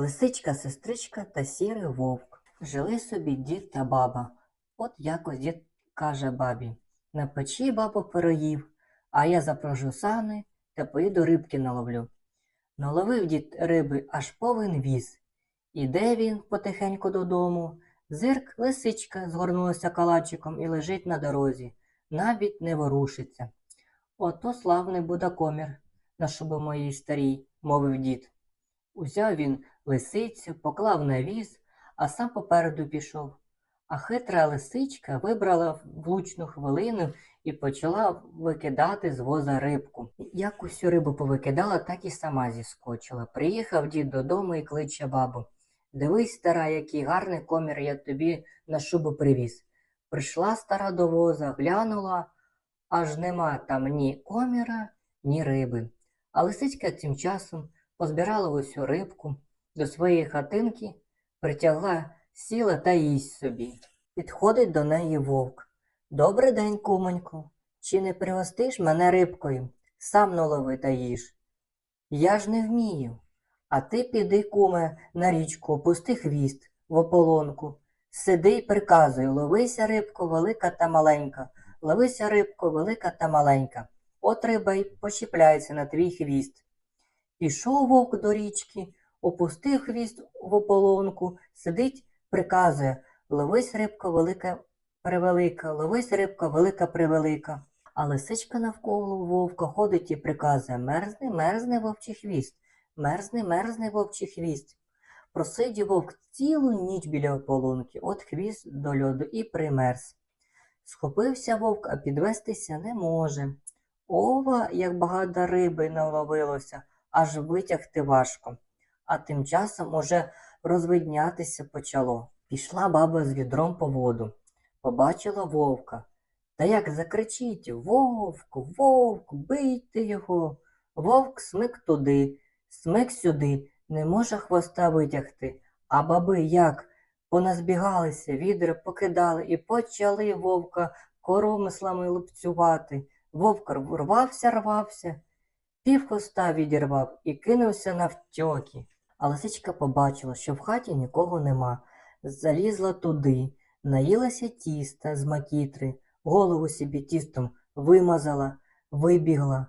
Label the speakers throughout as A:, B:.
A: Лисичка, сестричка та сірий вовк. Жили собі дід та баба. От якось дід каже бабі: Напечи, бабо, пироїв, а я запряжу сани та поїду рибки наловлю. Наловив дід риби аж повен віз. Іде він потихеньку додому. Зирк лисичка згорнулася калачиком і лежить на дорозі, навіть не ворушиться. Ото славний будакомір, на шубу моїй старій, мовив дід. Узяв він лисицю, поклав на віз, а сам попереду пішов. А хитра лисичка вибрала влучну хвилину і почала викидати з воза рибку. Як усю рибу повикидала, так і сама зіскочила. Приїхав дід додому і кличе бабу. Дивись, стара, який гарний комір я тобі на шубу привіз. Прийшла стара до воза, глянула, аж нема там ні коміра, ні риби. А лисичка тим часом позбирала усю рибку до своєї хатинки, притягла, сіла та їсть собі. Підходить до неї вовк. Добрий день, кумонько. Чи не пригостиш мене рибкою? Сам налови та їж. Я ж не вмію. А ти піди, куме, на річку, опусти хвіст в ополонку. Сиди й приказуй, ловися рибко, велика та маленька, ловися рибко, велика та маленька. От риба й почіпляється на твій хвіст. Пішов вовк до річки, опустив хвіст в ополонку, сидить, приказує Ловись рибка велика превелика, ловись рибка велика превелика. А лисичка навколо вовка ходить і приказує Мерзни, мерзне вовчий хвіст, мерзни, мерзне вовчий хвіст. Просидів вовк цілу ніч біля ополонки, от хвіст до льоду і примерз. Схопився вовк, а підвестися не може. Ова, як багато риби наловилося, аж витягти важко. А тим часом уже розвиднятися почало. Пішла баба з відром по воду, побачила вовка. Та як закричить Вовк, вовк, бийте його. Вовк смик туди, смик сюди, не може хвоста витягти. А баби як поназбігалися, відра покидали і почали вовка коромислами лупцювати. Вовк рвався, рвався, пів хвоста відірвав і кинувся навтьоки. А лисичка побачила, що в хаті нікого нема. Залізла туди, наїлася тіста з макітри, голову собі тістом вимазала, вибігла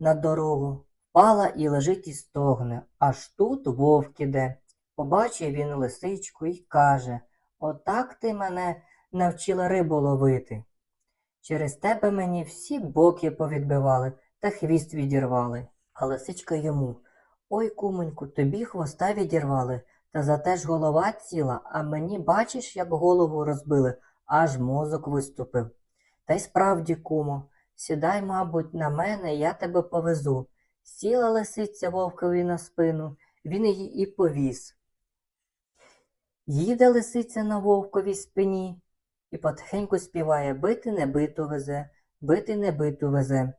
A: на дорогу, впала і лежить і стогне. Аж тут вовк іде. Побачив він лисичку і каже Отак ти мене навчила рибу ловити. Через тебе мені всі боки повідбивали та хвіст відірвали. А лисичка йому Ой, кумоньку, тобі хвоста відірвали. Та зате ж голова ціла, а мені бачиш, як голову розбили, аж мозок виступив. Та й справді, кумо, сідай, мабуть, на мене, я тебе повезу. Сіла лисиця вовкові на спину, він її і повіз. Їде лисиця на вовковій спині і потихеньку співає бити не биту везе, бити не биту везе.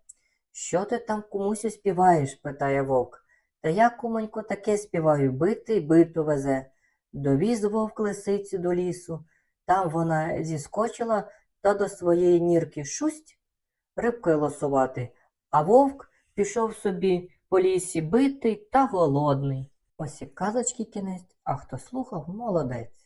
A: Що ти там комусь співаєш? питає вовк. Та я, кумонько, таке співаю бити биту везе. Довіз вовк лисицю до лісу. Там вона зіскочила та до своєї нірки шусть рибкою лосувати, а вовк пішов собі по лісі битий та голодний. Ось і казочки кінець, а хто слухав, молодець.